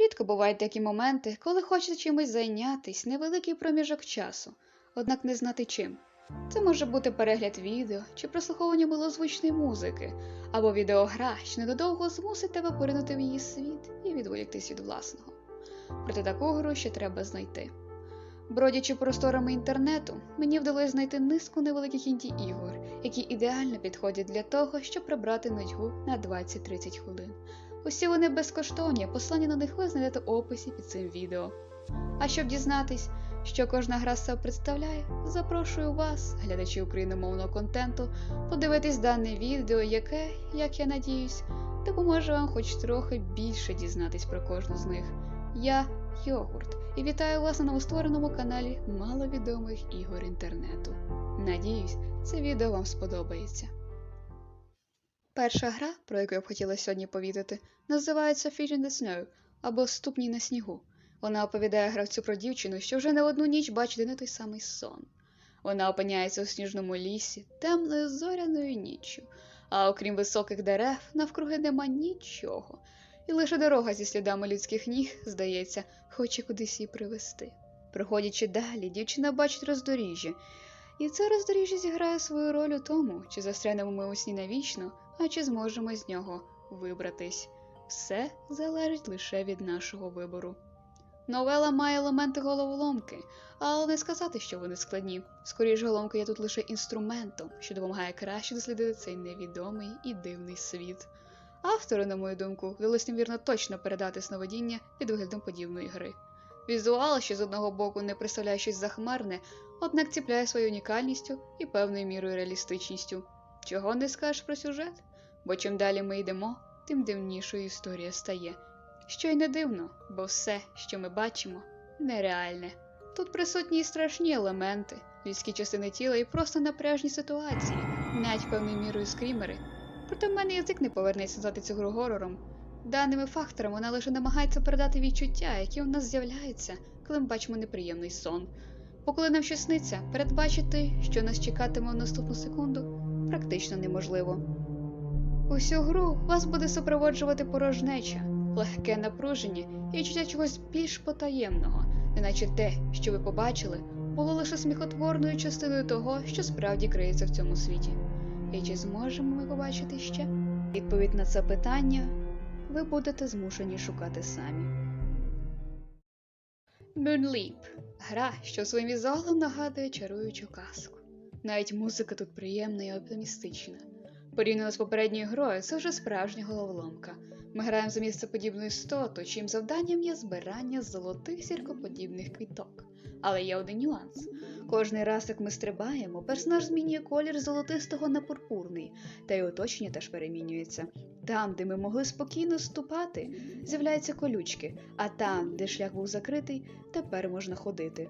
Рідко бувають такі моменти, коли хочеться чимось зайнятись невеликий проміжок часу, однак не знати чим. Це може бути перегляд відео чи прослуховування милозвучної музики, або відеогра, що ненадовго змусить тебе поринути в її світ і відволіктись від власного. Проте таку гру ще треба знайти. Бродячи просторами інтернету, мені вдалося знайти низку невеликих інді-ігор, які ідеально підходять для того, щоб прибрати нудьгу на 20-30 хвилин. Усі вони безкоштовні, послання на них ви знайдете в описі під цим відео. А щоб дізнатись, що кожна гра себе представляє, запрошую вас, глядачі україномовного контенту, подивитись дане відео, яке, як я надіюсь, допоможе вам хоч трохи більше дізнатись про кожну з них. Я Йогурт і вітаю вас на новоствореному каналі маловідомих ігор інтернету. Надіюсь, це відео вам сподобається. Перша гра, про яку я б хотіла сьогодні повідати, називається Feet in the Snow або Ступні на снігу. Вона оповідає гравцю про дівчину, що вже не одну ніч бачить і той самий сон. Вона опиняється у сніжному лісі, темною зоряною ніччю, а окрім високих дерев, навкруги нема нічого, і лише дорога зі слідами людських ніг, здається, хоче кудись її привести. Проходячи далі, дівчина бачить роздоріжжя, і це роздоріжжя зіграє свою роль у тому, чи застрянемо ми у сні навічно, а чи зможемо з нього вибратись. Все залежить лише від нашого вибору. Новела має елементи головоломки, але не сказати, що вони складні. Скоріш, головоломка є тут лише інструментом, що допомагає краще дослідити цей невідомий і дивний світ. Автору, на мою думку, вдалося невірно точно передати сновидіння під виглядом подібної гри. Візуал, що з одного боку не представляє щось захмарне, однак ціпляє своєю унікальністю і певною мірою реалістичністю. Чого не скажеш про сюжет? Бо чим далі ми йдемо, тим дивнішою історія стає. Що й не дивно, бо все, що ми бачимо, нереальне. Тут присутні і страшні елементи, людські частини тіла і просто напряжні ситуації, навіть певною мірою скрімери. Проте в мене язик не повернеться назвати цю гру горором. Даними факторами вона лише намагається передати відчуття, які у нас з'являються, коли ми бачимо неприємний сон. Бо коли нам щось сниться, передбачити, що нас чекатиме в наступну секунду, практично неможливо. Усю гру вас буде супроводжувати порожнеча, легке напруження і відчуття чогось більш потаємного, неначе те, що ви побачили, було лише сміхотворною частиною того, що справді криється в цьому світі. І чи зможемо ми побачити ще? Відповідь на це питання ви будете змушені шукати самі. Moonleap – гра, що своїм візуалом нагадує чаруючу казку. Навіть музика тут приємна і оптимістична. Порівняно з попередньою грою, це вже справжня головоломка. Ми граємо за місцеподібну істоту, чим завданням є збирання золотих зіркоподібних квіток. Але є один нюанс. Кожний раз, як ми стрибаємо, персонаж змінює колір золотистого на пурпурний, та й оточення теж перемінюється. Там, де ми могли спокійно ступати, з'являються колючки, а там, де шлях був закритий, тепер можна ходити.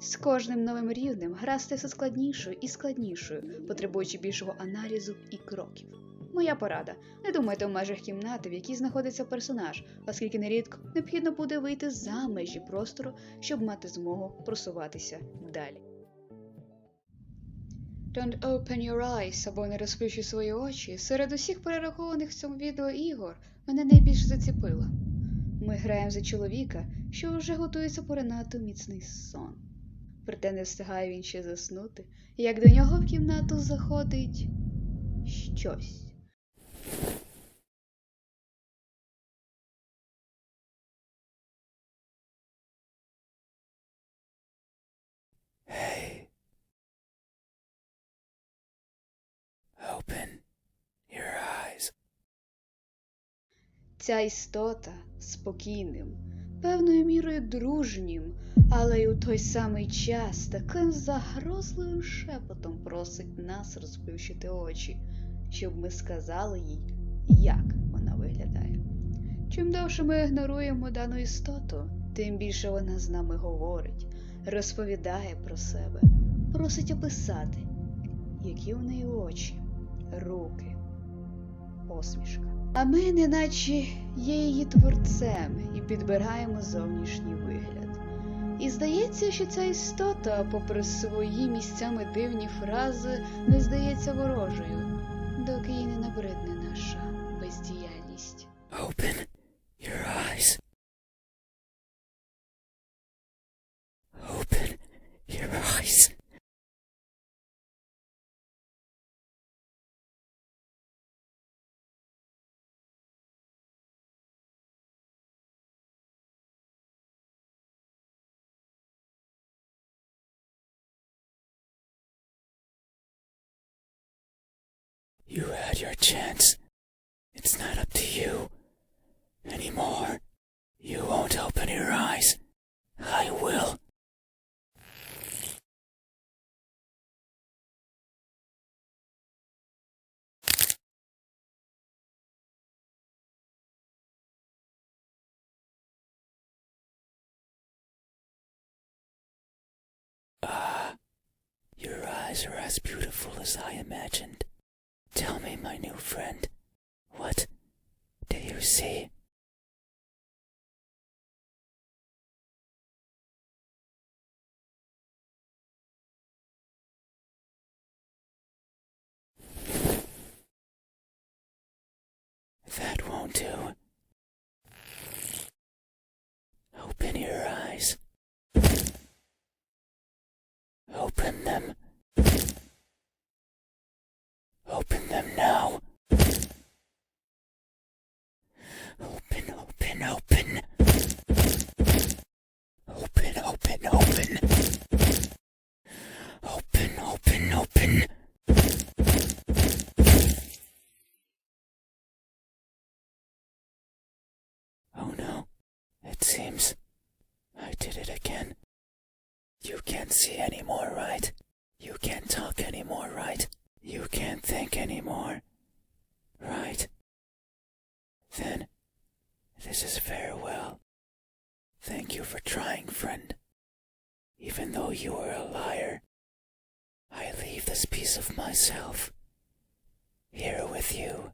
З кожним новим рівнем гра стає все складнішою і складнішою, потребуючи більшого аналізу і кроків. Моя порада: не думайте в межах кімнати, в якій знаходиться персонаж, оскільки нерідко необхідно буде вийти за межі простору, щоб мати змогу просуватися далі. Don't open your eyes або не розплющуй свої очі. Серед усіх перерахованих в цьому відео ігор мене найбільше заціпило. Ми граємо за чоловіка, що вже готується поринати міцний сон. Проте не встигає він ще заснути, як до нього в кімнату заходить щось. Hey. Open your eyes. Ця істота спокійним, певною мірою дружнім, але й у той самий час таким загрозливим шепотом просить нас розплющити очі, щоб ми сказали їй, як вона виглядає. Чим довше ми ігноруємо дану істоту, тим більше вона з нами говорить, розповідає про себе, просить описати, які у неї очі, руки, посмішка. А ми, неначе є її творцем і підбираємо зовнішній вигляд. І здається, що ця істота, попри свої місцями дивні фрази, не здається ворожою, доки їй не набридне наша бездіяльність. Open You had your chance. It's not up to you anymore. You won't open your eyes. I will. Ah, your eyes are as beautiful as I imagined. Tell me, my new friend, what do you see? That won't do. Open your eyes. Open them. Open them now. Open, open, open. Open, open, open. Open, open, open. Oh no, it seems I did it again. You can't see anymore, right? You can't talk anymore, right? You can't think anymore, right? Then, this is farewell. Thank you for trying, friend. Even though you are a liar, I leave this piece of myself here with you.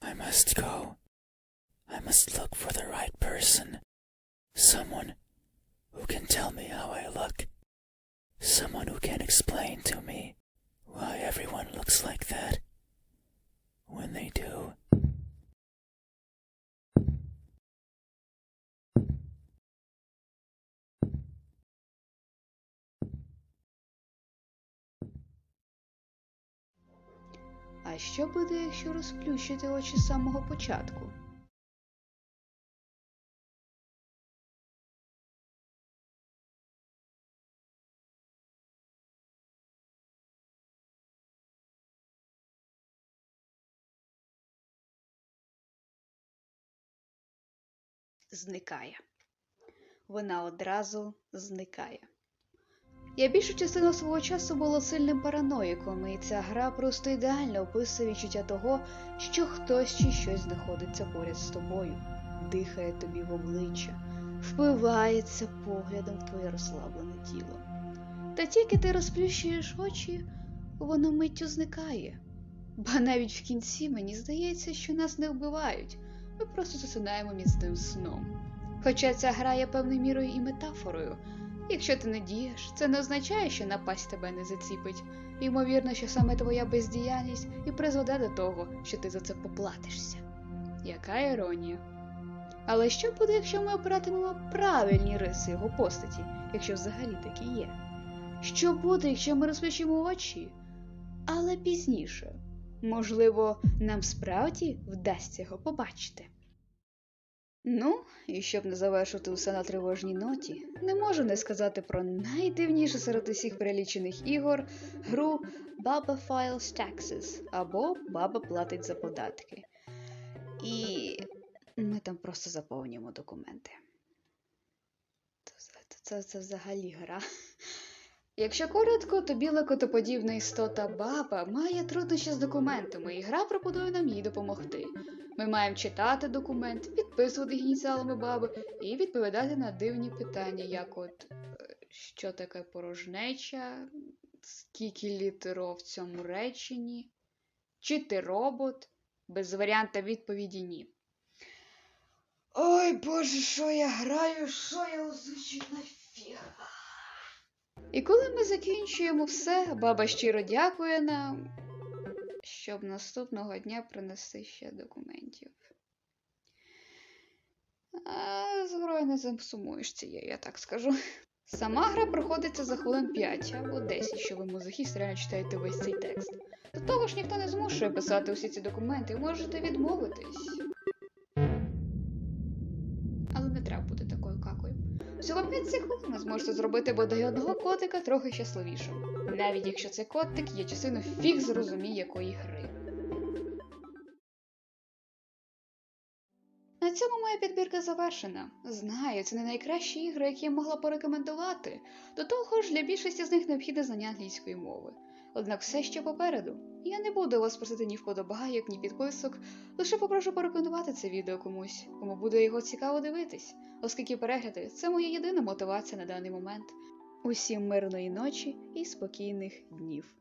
I must go. I must look for the right person. Someone who can tell me how I look. Someone who can explain to me why everyone looks like that when they do. Що буде, якщо розплющити очі з самого початку? Зникає. Вона одразу зникає. Я більшу частину свого часу була сильним параноїком, і ця гра просто ідеально описує відчуття того, що хтось чи щось знаходиться поряд з тобою, дихає тобі в обличчя, впивається поглядом в твоє розслаблене тіло. Та тільки ти розплющуєш очі, воно миттю зникає. Ба навіть в кінці мені здається, що нас не вбивають, ми просто засинаємо міцним сном. Хоча ця гра є певною мірою і метафорою. Якщо ти не дієш, це не означає, що напасть тебе не заціпить. Ймовірно, що саме твоя бездіяльність і призведе до того, що ти за це поплатишся. Яка іронія. Але що буде, якщо ми обиратимемо правильні риси його постаті, якщо взагалі такі є? Що буде, якщо ми розплющимо очі? Але пізніше. Можливо, нам справді вдасться його побачити. Ну, і щоб не завершити усе на тривожній ноті, не можу не сказати про найдивніше серед усіх перелічених ігор гру Baba Files Taxes або Баба платить за податки. І ми там просто заповнюємо документи. Це, це, це взагалі гра. Якщо коротко, то біла котоподібна істота баба має труднощі з документами, і гра пропонує нам їй допомогти. Ми маємо читати документ, підписувати ініціалами баби і відповідати на дивні питання, як от е, що таке порожнеча, скільки літеро в цьому реченні, чи ти робот, без варіанта відповіді ні. Ой Боже, що я граю, що я озвучую нафіг. І коли ми закінчуємо все, баба щиро дякує нам, щоб наступного дня принести ще документів. А з не засумуєш цією, я так скажу. Сама гра проходиться за хвилин 5 або 10, що ви музихіст реально читаєте весь цей текст. До того ж ніхто не змушує писати усі ці документи, можете відмовитись. Але не треба бути такою какою. Всього 5 секунд ви зможете зробити бодай одного котика трохи щасливішим. Навіть якщо цей котик є частиною фіг зрозуміє якої гри. На цьому моя підбірка завершена. Знаю, це не найкращі ігри, які я могла порекомендувати. До того ж, для більшості з них необхідне знання англійської мови. Однак все ще попереду. Я не буду вас просити ні вподобайок, ні підписок, лише попрошу порекомендувати це відео комусь, кому буде його цікаво дивитись, оскільки перегляди це моя єдина мотивація на даний момент. Усім мирної ночі і спокійних днів.